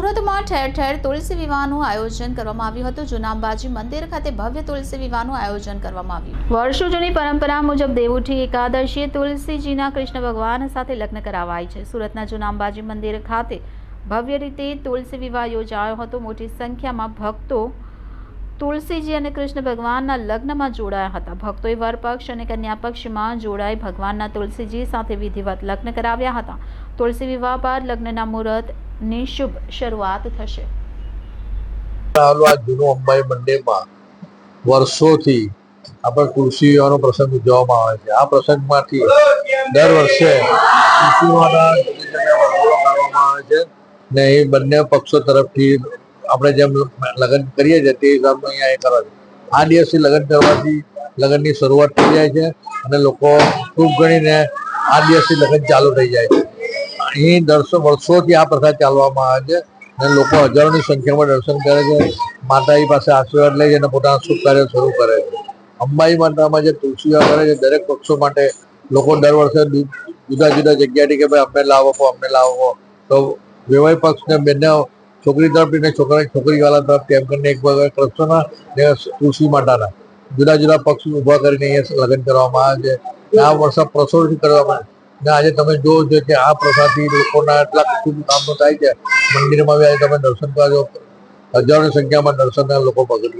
સુરતમાં ઠેર ઠેર તુલસી વિવાહનું આયોજન કરવામાં આવ્યું હતું. જૂના મંદિર ખાતે ભવ્ય તુલસી વિવાહનું આયોજન કરવામાં આવ્યું. વર્ષો જૂની પરંપરા મુજબ દેવઉઠી એકાદશીએ તુલસીજીના કૃષ્ણ ભગવાન સાથે લગ્ન કરાવાય છે. સુરતના જૂના મંદિર ખાતે ભવ્ય રીતે તુલસી વિવાહ યોજાયો હતો. મોટી સંખ્યામાં ભક્તો તુલસીજી અને કૃષ્ણ ભગવાનના લગ્નમાં જોડાયા હતા. ભક્તોએ વરપક્ષ અને કન્યાપક્ષમાં જોડાઈ ભગવાનના તુલસીજી સાથે વિધિવત લગ્ન કરાવ્યા હતા. તુલસી વિવાહ બાદ લગ્નના મુહૂર્તની શુભ શરૂઆત થશે. જૂનું અંબાઈ મંડેમાં વર્ષોથી આપણે વિવાહનો પ્રસંગ ઉજવવામાં આવે છે. આ પ્રસંગમાંથી દર વર્ષે માતા કરવામાં આવે છે ને એ બંને પક્ષો તરફથી આપણે જેમ લગ્ન કરીએ છીએ તે હિસાબનું અહીંયા એ કરે છે. આ દિવસથી લગ્ન કરવાથી લગ્નની શરૂઆત થઈ જાય છે અને લોકો ખૂબ ગણીને આ દિવસથી લગ્ન ચાલુ થઈ જાય છે. અહીં દર્શો વર્ષોથી આ પ્રથા ચાલવામાં આવે છે અને લોકો હજારોની સંખ્યામાં દર્શન કરે છે. માતાજી પાસે આશીર્વાદ લઈ અને પોતાના શુભ કાર્ય શરૂ કરે છે. અંબાઈ માતામાં જે તુલસી કરે છે, દરેક પક્ષો માટે લોકો દર વર્ષે જુદા જુદા જગ્યાએથી કે ભાઈ અમને લાવો અમને લાવો. તો વિવાહ પક્ષને બંને છોકરી તરફથી ને છોકરા છોકરી વાળા તરફથી એમ કરીને એક વખત કૃષ્ણના ને તુલસી માતાના જુદા જુદા પક્ષ ઊભા કરીને અહીંયા લગ્ન કરવામાં આવે છે. અને આ વર્ષે પ્રસોડથી કરવામાં આવે છે. ને, આજે તમે જોવો છો કે આ પ્રસાદથી લોકોના એટલા કુટુંબ કામો થાય છે. મંદિરમાં બી આજે તમે દર્શન કરજો હજારોની સંખ્યામાં દર્શન લોકો ભગત